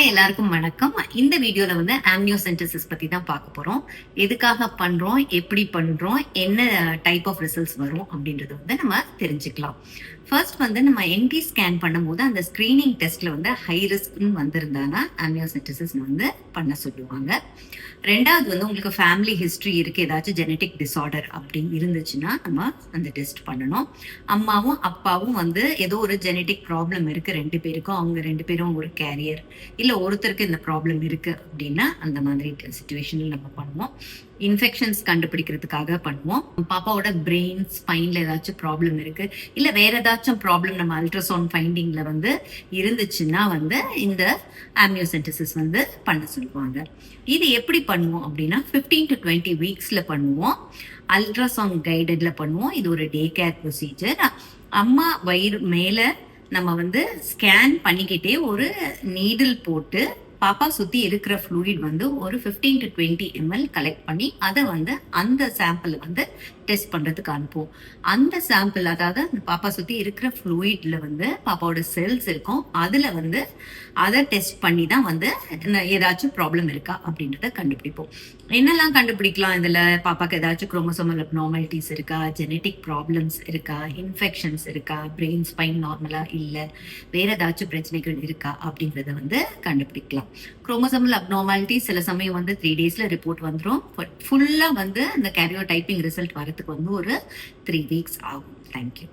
Hi எல்லாருக்கும் வணக்கம். இந்த வீடியோல வந்து ஆம்னியோசென்டசிஸ் பத்தி தான் பார்க்க போறோம். எதுக்காக பண்றோம்? எப்படி பண்றோம்? என்ன டைப் ஆஃப் ரிசல்ட்ஸ் வரும்? அப்படின்றது வந்து நம்ம தெரிஞ்சுக்கலாம். ஃபர்ஸ்ட் வந்து நம்ம என்டி ஸ்கேன் பண்ணும்போது அந்த ஸ்கிரீனிங் டெஸ்ட்ல வந்து ஹை ரிஸ்க்னு வந்திருந்தாங்கன்னா ஆம்னியோசென்டசிஸ் வந்து பண்ண சொல்லுவாங்க. ரெண்டாவது வந்து உங்களுக்கு ஃபேமிலி ஹிஸ்ட்ரி இருக்கு ஏதாச்சும் ஜெனட்டிக் டிசார்டர் அப்படின்னு இருந்துச்சுன்னா நம்ம அந்த டெஸ்ட் பண்ணணும். அம்மாவும் அப்பாவும் வந்து ஏதோ ஒரு ஜெனட்டிக் ப்ராப்ளம் இருக்கு. ரெண்டு பேருக்கும் அவங்க ரெண்டு பேரும் ஒரு கேரியர் இல்ல ஒருத்தருக்கு இந்த ப்ராப்ளம் இருக்கு அப்படின்னா அந்த மாதிரி சுச்சுவேஷனில் நம்ம பண்ணுவோம். இன்ஃபெக்ஷன்ஸ் கண்டுபிடிக்கிறதுக்காக பண்ணுவோம். பாப்பாவோட பிரெயின் ஸ்பைனில் ஏதாச்சும் ப்ராப்ளம் இருக்கு இல்லை வேற ஏதாச்சும் ப்ராப்ளம் நம்ம அல்ட்ராசவுண்ட் ஃபைண்டிங்கில் வந்து இருந்துச்சுன்னா வந்து இந்த ஆம்னியோசென்டசிஸ் வந்து பண்ண சொல்லுவாங்க. இது எப்படி பண்ணுவோம் அப்படின்னா 15 டு டுவெண்ட்டி வீக்ஸில் பண்ணுவோம். அல்ட்ராசவுண்ட் கைடடில் பண்ணுவோம். இது ஒரு டே கேர் ப்ரொசீஜர் அம்மா வயிறு மேலே நம்ம வந்து ஸ்கேன் பண்ணிக்கிட்டே ஒரு நீடில் போட்டு பாப்பா சுத்தி இருக்கிற ஃப்ளூயிட் வந்து ஒரு 15 டு டுவெண்ட்டி எம்எல் கலெக்ட் பண்ணி அதை வந்து அந்த சாம்பிள் வந்து டெஸ்ட் பண்றதுக்கு அனுப்புவோம். அந்த சாம்பிள் அதாவது அந்த பாப்பா சுத்தி இருக்கிற ஃப்ளூயிட்ல வந்து பாப்பாவோட செல்ஸ் இருக்கும். அதுல வந்து அதை டெஸ்ட் பண்ணி தான் வந்து ஏதாச்சும் ப்ராப்ளம் இருக்கா அப்படின்றத கண்டுபிடிப்போம். என்னெல்லாம் கண்டுபிடிக்கலாம் இதுல? பாப்பாக்கு ஏதாச்சும் குரோமோசோமல் அப்நார்மாலிட்டிஸ் இருக்கா? ஜெனட்டிக் ப்ராப்ளம்ஸ் இருக்கா? இன்ஃபெக்ஷன்ஸ் இருக்கா? பிரெயின் ஸ்பைன் நார்மலா இல்ல? வேற ஏதாச்சும் பிரச்சனைகள் இருக்கா அப்படின்றத வந்து கண்டுபிடிக்கலாம். குரோமோசோமல் அப்நார்மாலிட்டி சில சமயம் வந்து த்ரீ டேஸ்ல ரிப்போர்ட் வந்துடும் ஃபுல்லாக வந்து அந்த கேரியோ டைப்பிங் ரிசல்ட் வரதுக்கு வந்து ஒரு த்ரீ வீக்ஸ் ஆகும். தேங்க்யூ